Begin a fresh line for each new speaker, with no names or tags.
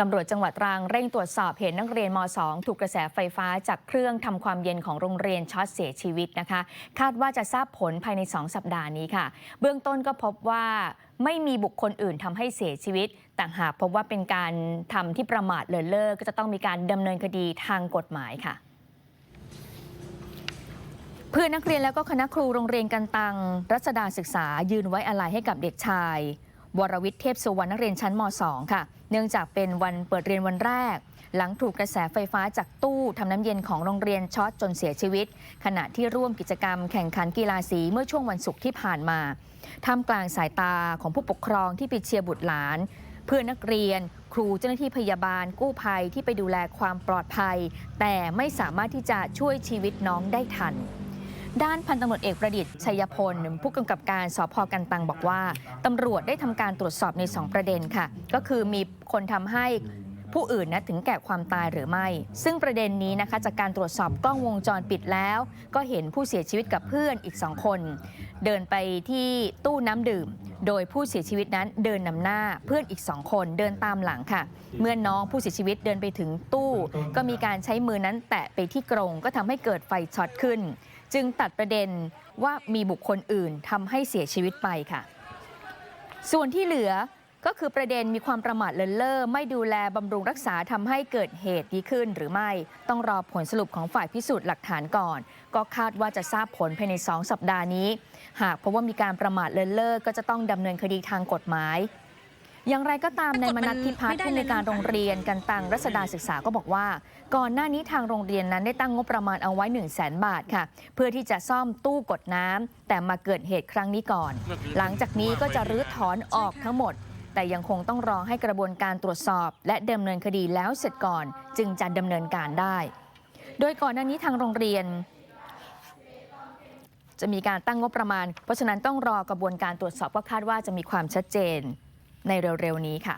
ตำรวจจังหวัดตรังเร่งตรวจสอบเหตุนักเรียนม .2 ถูกกระแสไฟฟ้าจากเครื่องทำความเย็นของโรงเรียนช็อตเสียชีวิตนะคะ คาดว่าจะทราบผลภายใน 2 สัปดาห์นี้ค่ะ เบื้องต้นก็พบว่าไม่มีบุคคลอื่นทำให้เสียชีวิตแต่หากพบว่าเป็นการทำที่ประมาทเลินเล่อก็จะต้องมีการดำเนินคดีทางกฎหมายค่ะเพื่อนนักเรียนแล้วก็คณะครูโรงเรียนกันตังรัชดาศึกษายืนไว้อาลัยให้กับเด็กชาย วรวิทย์เทพสุวรรณนักเรียนชั้นม .2 ค่ะ เนื่องจากเป็นวันเปิดเรียนวันแรก หลังถูกกระแสไฟฟ้าจากตู้ทำน้ำเย็นของโรงเรียนช็อตจนเสียชีวิต ขณะที่ร่วมกิจกรรมแข่งขันกีฬาสีเมื่อช่วงวันศุกร์ที่ผ่านมาท่ามกลางสายตาของผู้ปกครองที่ไปเชียร์บุตรหลาน เพื่อนนักเรียน ครูเจ้าหน้าที่พยาบาล กู้ภัยที่ไปดูแลความปลอดภัย แต่ไม่สามารถที่จะช่วยชีวิตน้องได้ทัน ด้านพันตำรวจเอกประดิษฐ์ชัยพล ผู้กำกับการสพกันตังบอกว่าตำรวจได้ทำการตรวจสอบใน 2 ประเด็นค่ะ ก็คือมีคนทำให้ ผู้อื่นนะถึงแก่ความตายหรือไม่ ซึ่งประเด็นนี้นะคะจากการตรวจสอบกล้องวงจรปิดแล้ว ก็เห็นผู้เสียชีวิตกับเพื่อนอีก2คน เดินไปที่ตู้น้ำดื่ม โดยผู้เสียชีวิตนั้นเดินนำหน้าเพื่อนอีก2คนเดินตามหลังค่ะ เมื่อน้องผู้เสียชีวิตเดินไปถึงตู้ ก็มีการใช้มือนั้นแตะไปที่กรงก็ทำให้เกิดไฟช็อตขึ้น จึงตัดประเด็นว่ามีบุคคลอื่นทำให้เสียชีวิตไปค่ะ ส่วนที่เหลือ ก็คือประเด็นมีความประมาทเลินเล่อไม่ดูแลบำรุงรักษาทำให้เกิดเหตุนี้ขึ้นหรือไม่ ต้องรอผลสรุปของฝ่ายพิสูจน์หลักฐานก่อน ก็คาดว่าจะทราบผลภายใน 2 สัปดาห์นี้ หากพบว่ามีการประมาทเลินเล่อก็จะต้องดำเนินคดีทางกฎหมาย อย่างไรก็ตามในมนัทพิพัฒน์ผู้ในวยการโรงเรียนกันตังรัศดาศึกษาก็บอกว่า ก่อนหน้านี้ทางโรงเรียนนั้นได้ตั้งงบประมาณเอาไว้ 1 0 0 0 0แบาทค่ะ เพื่อที่จะซ่อมตู้กดน้ำแต่มาเกิดเหตุครั้งนี้ก่อน หลังจากนี้ก็จะรื้อถอนออกทั้งหมด แต่ยังคงต้องรอให้กระบวนการตรวจสอบ และดำเนินคดีแล้วเสร็จก่อน จึงจะดำเนินการได้ โดยก่อนหน้านี้ทางโรงเรียน จะมีการตั้งงบประมาณ เพราะฉะนั้นต้องรอกระบวนการตรวจสอบก็คาดว่าจะมีความชัดเจนในเร็วๆนี้ค่ะ